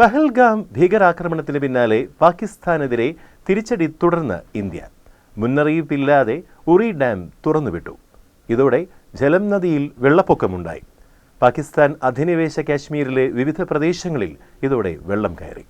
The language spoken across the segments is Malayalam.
പഹൽഗാം ഭീകരാക്രമണത്തിന് പിന്നാലെ പാകിസ്ഥാനെതിരെ തിരിച്ചടി തുടർന്ന് ഇന്ത്യ. മുന്നറിയിപ്പില്ലാതെ ഉറി ഡാം തുറന്നുവിട്ടു. ഇതോടെ ജലം നദിയിൽ വെള്ളപ്പൊക്കമുണ്ടായി. പാകിസ്ഥാൻ അധിനിവേശ കാശ്മീരിലെ വിവിധ പ്രദേശങ്ങളിൽ ഇതോടെ വെള്ളം കയറി.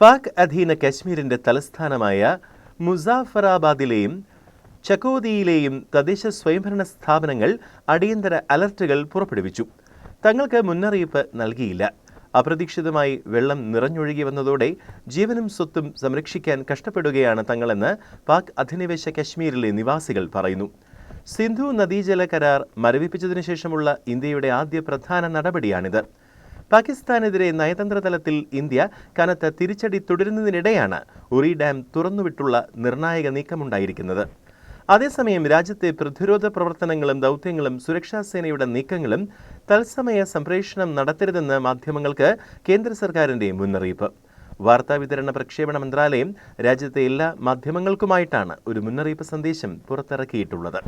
പാക് അധീന കശ്മീരിന്റെ തലസ്ഥാനമായ മുസാഫറാബാദിലെയും ചക്കോദിയിലെയും തദ്ദേശ സ്വയംഭരണ സ്ഥാപനങ്ങൾ അടിയന്തര അലർട്ടുകൾ പുറപ്പെടുവിച്ചു. തങ്ങൾക്ക് മുന്നറിയിപ്പ് നൽകിയില്ല. അപ്രതീക്ഷിതമായി വെള്ളം നിറഞ്ഞൊഴുകി വന്നതോടെ ജീവനും സ്വത്തും സംരക്ഷിക്കാൻ കഷ്ടപ്പെടുകയാണ് തങ്ങളെന്ന് പാക് അധിനിവേശ കശ്മീരിലെ നിവാസികൾ പറയുന്നു. സിന്ധു നദീജല കരാർ മരവിപ്പിച്ചതിനു ശേഷമുള്ള ഇന്ത്യയുടെ ആദ്യ പ്രധാന നടപടിയാണിത്. പാകിസ്ഥാനെതിരെ നയതന്ത്ര തലത്തിൽ ഇന്ത്യ കനത്ത തിരിച്ചടി തുടരുന്നതിനിടെയാണ് ഉറി ഡാം തുറന്നുവിട്ടുള്ള നിർണായക നീക്കമുണ്ടായിരിക്കുന്നത്. അതേസമയം രാജ്യത്തെ പ്രതിരോധ പ്രവർത്തനങ്ങളും ദൗത്യങ്ങളും സുരക്ഷാസേനയുടെ നീക്കങ്ങളും തത്സമയ സംപ്രേഷണം നടത്തരുതെന്ന് മാധ്യമങ്ങൾക്ക് കേന്ദ്ര സർക്കാരിന്റെ മുന്നറിയിപ്പ്. വാർത്താവിതരണ പ്രക്ഷേപണ മന്ത്രാലയം രാജ്യത്തെ എല്ലാ മാധ്യമങ്ങൾക്കുമായിട്ടാണ് ഒരു മുന്നറിയിപ്പ് സന്ദേശം പുറത്തിറക്കിയിട്ടുള്ളത്.